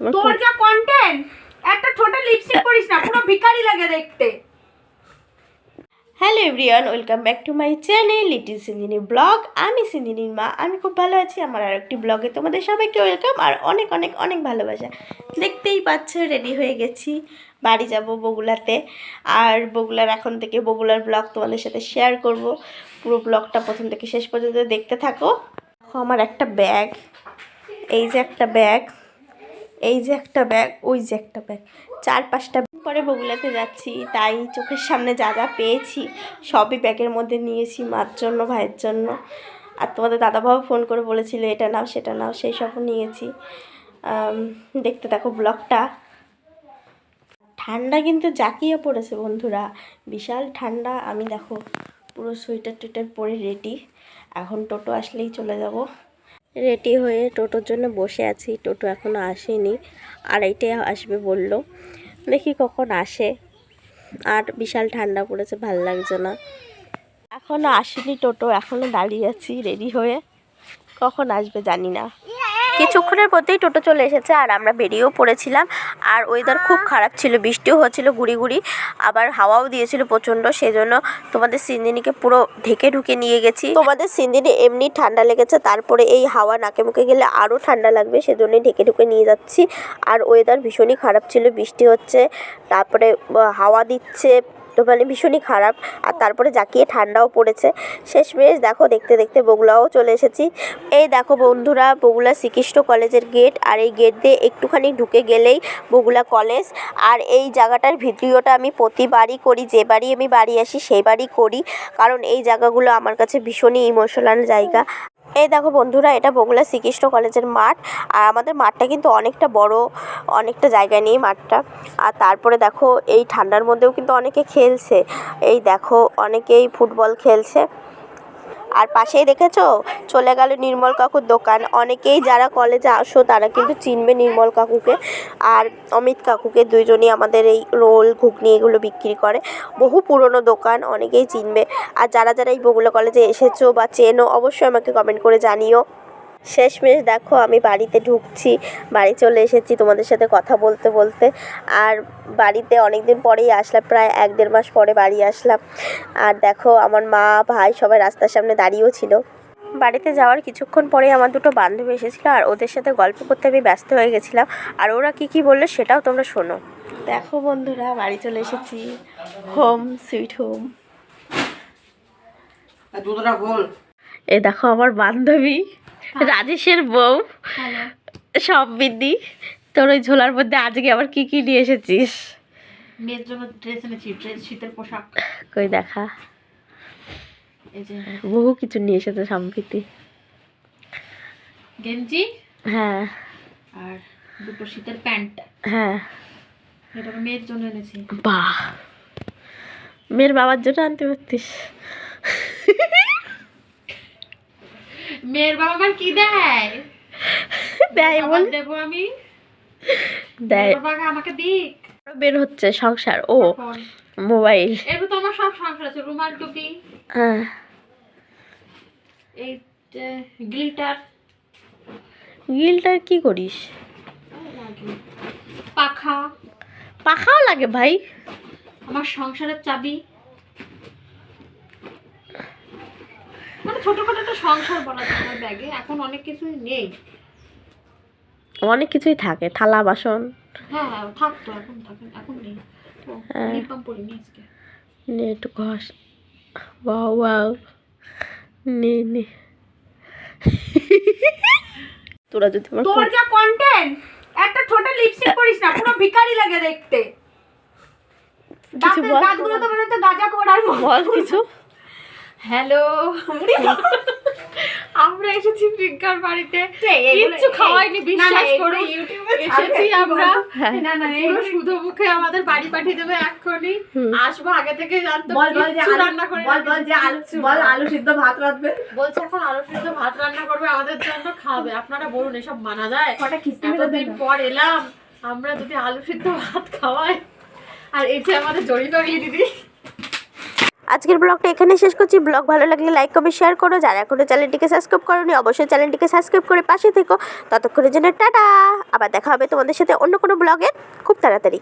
তোর যা কন্টেন্ট একটা ছোট লিপস্টিক করিস না পুরো ভিখারি লাগে দেখতে। Hello everyone welcome back to my channel little Sindini blog আমি সিন্দিনীর মা আমি খুব ভালো আছি আমার আর একটি ব্লগে তোমাদের সবাইকে ওয়েলকাম আর অনেক অনেক অনেক ভালোবাসা। দেখতেই পাচ্ছ রেডি হয়ে গেছি বাড়ি যাব বগুলাতে আর বগুলার এখন থেকে বগুলার ব্লগ তোমাদের সাথে শেয়ার করব। পুরো ব্লগটা প্রথম থেকে শেষ পর্যন্ত দেখতে থাকো। আমার একটা ব্যাগ এই যে একটা ব্যাগ এই যে একটা ব্যাগ, ওই যে একটা ব্যাগ। চার পাঁচটা পরে বগুলাতে যাচ্ছি, তাই চোখের সামনে যা যা পেয়েছি, সবই ব্যাগের মধ্যে নিয়েছি, মার জন্য, ভাইয়ের জন্য। আর তোমাদের দাদাবাবু ফোন করে বলেছিল, এটা নাও, সেটা নাও, সেই সবও নিয়েছি। দেখতে দেখো ব্লগটা। ঠান্ডা কিন্তু জাকিয়ে পড়েছে বন্ধুরা। বিশাল ঠান্ডা। আমি দেখো পুরো সোয়েটার টোয়েটার পরে রেডি এখন টোটো আসলেই চলে যাব। রেডি হয়ে টোটোর জন্য বসে আছি। টোটো এখনও আসেনি। আড়াইটায় আসবে বলল। দেখি কখন আসে। আর বিশাল ঠান্ডা পড়েছে, ভালো লাগছে না। এখনও আসেনি টোটো এখনও দাঁড়িয়ে আছি রেডি হয়ে। কখন আসবে জানি না। কিছুক্ষণের মধ্যেই টোটো চলে এসেছে আর আমরা বেরিয়েও পড়েছিলাম। আর ওয়েদার খুব খারাপ ছিল, বৃষ্টিও হচ্ছিল গুড়ি গুড়ি। আবার হাওয়াও দিয়েছিল প্রচণ্ড, সেজন্য তোমাদের সিন্দিনিকে পুরো ঢেকে ঢুকে নিয়ে গেছি। তোমাদের সিন্দিনি এমনি ঠান্ডা লেগেছে, তারপরে এই হাওয়া নাকে মুখে গেলে আরও ঠান্ডা লাগবে, সেজন্যই ঢেকে ঢুকে নিয়ে যাচ্ছি। আর ওয়েদার ভীষণই খারাপ ছিল, বৃষ্টি হচ্ছে, তারপরে হাওয়া দিচ্ছে তো মানে ভীষণই খারাপ। আর তারপরে জাকিয়ে ঠান্ডাও পড়েছে। শেষমেশ দেখো, দেখতে দেখতে বগুলাও চলে এসেছি। এই দেখো বন্ধুরা বগুলা শ্রীকৃষ্ণ কলেজের গেট আর এই গেট দিয়ে একটুখানি ঢুকে গেলেই বগুলা কলেজ। আর এই জায়গাটার ভিডিওটা আমি প্রতিবারই করি, যে বাড়ি আমি বাড়ি আসি, সেই বাড়ি করি। কারণ এই জায়গাগুলো আমার কাছে ভীষণই ইমোশনাল জায়গা। এই দেখো বন্ধুরা, এটা বগুলা শ্রীকৃষ্ণ কলেজের মাঠ। আর আমাদের মাঠটা কিন্তু অনেকটা বড়, অনেকটা জায়গা নিয়ে মাঠটা। আর তারপরে দেখো, এই ঠান্ডার মধ্যেও কিন্তু অনেকে খেলছে। এই দেখো, অনেকেই ফুটবল খেলছে। আর পাশেই দেখেছ? চলে গেল নির্মল কাকুর দোকান। অনেকেই যারা কলেজে আসো, তারা কিন্তু চিনবে নির্মল কাকুকে। আর অমিত কাকুকে দুইজনই আমাদের এই রোল, ঘুগনি এগুলো বিক্রি করে। বহু পুরনো দোকান, অনেকেই চিনবে। আর যারা যারা এই বগুলা কলেজে এসেছ বা চেনো, অবশ্যই আমাকে কমেন্ট করে জানিও। শেষমেশ দেখো আমি বাড়িতে ঢুকছি বাড়ি চলে এসেছি তোমাদের সাথে কথা বলতে বলতে। আর বাড়িতে অনেক দিন পরেই আসলাম প্রায় এক দেড় মাস পরে বাড়ি আসলাম। আর দেখো আমার মা ভাই সবাই রাস্তার সামনে দাঁড়িয়েও ছিল। বাড়িতে যাওয়ার কিছুক্ষণ পরে আমার দুটো বান্ধবী এসেছিল আর ওদের সাথে গল্প করতে আমি ব্যস্ত হয়ে গেছিলাম। আর ওরা কি কি বলল সেটাও তোমরা শোনো। দেখো বন্ধুরা বাড়ি চলে এসেছি। হোম সুইট হোম এ দেখো আমার বান্ধবী। রাজেশের বউ। সব বিদ্যি তোর ওই ঝোলার মধ্যে আজকে আবার কি কি নিয়ে এসেছিস? মেয়ের জন্য ড্রেস এনেছি ড্রেস শীতের পোশাক। কই দেখা। বহু কিছু নিয়ে এসেছে সম্প্রীতি। গেঞ্জি? হ্যাঁ। আর দুটো শীতের প্যান্ট। হ্যাঁ। এটা মেয়ের জন্য এনেছি। বাহ। মেয়ের বাবার জন্য আনতে পারতিস। মেয়ের বাবা আমার কি দেয়? দেয় বল? আবার দেবো আমি? দেয়। বাবাকে আমাকে দিক। বের হচ্ছে সংসার ও মোবাইল। এরপর তো আমার সব সংসার আছে রুমাল টুপি। হ্যাঁ। এই গ্লিটার। গিলটার কি করিস? পাখা। পাখাও লাগে ভাই। আমার সংসারের চাবি। মানে ছোটখাটো একটা সংসার বলা যায় আমার ব্যাগে এখন অনেক কিছুই নেই। অনেক কিছুই থাকে থালা বাসন। হ্যাঁ হ্যাঁ থাকতো এখন থাকে এখন নেই। হ্যাঁ। লিপ আজকে। নে একটু ঘষ বাউ বাউ নে নে। তোরা যদি আমার তোর যা কন্টেন্ট একটা ছোট লিপস্টিক করিস না পুরো ভিখারি লাগে দেখতে। দাঁতগুলো তো মনে হচ্ছে গাঁজা কিছু। হ্যালো আমরা এসেছি বিজ্ঞার বাড়িতে। কিচ্ছু খাওয়াইনি বিশ্বাস করো এসেছি আমরা। হ্যাঁ। না না পুরো শুধু মুখে আমাদের বাড়ি পাঠিয়ে দেবে এক্ষুনি। আসব আগে থেকে জানতো বল বল যে আলু রান্না করে বল বল যে আলু বল আলু সিদ্ধ ভাত রাঁধবে। বলছে এখন আলু সিদ্ধ ভাত রান্না করবে আমাদের জন্য খাবে। আপনারা বলুন এসব মানা যায়? কটা কিস্তি এতদিন পর এলাম আমরা যদি আলু সিদ্ধ ভাত খাওয়াই। আর এই যে আমাদের জড়ি পাগলি দিদি। আজকের ব্লগটা এখানে শেষ করছি। ব্লগ ভালো লাগলে লাইক কমেন্ট শেয়ার করো। যারা এখনও চ্যানেলটিকে সাবস্ক্রাইব করোনি, অবশ্যই চ্যানেলটিকে সাবস্ক্রাইব করে পাশে থেকো। ততক্ষণের জন্য টাটা। আবার দেখা হবে তোমাদের সাথে অন্য কোনো ব্লগে। খুব তাড়াতাড়ি।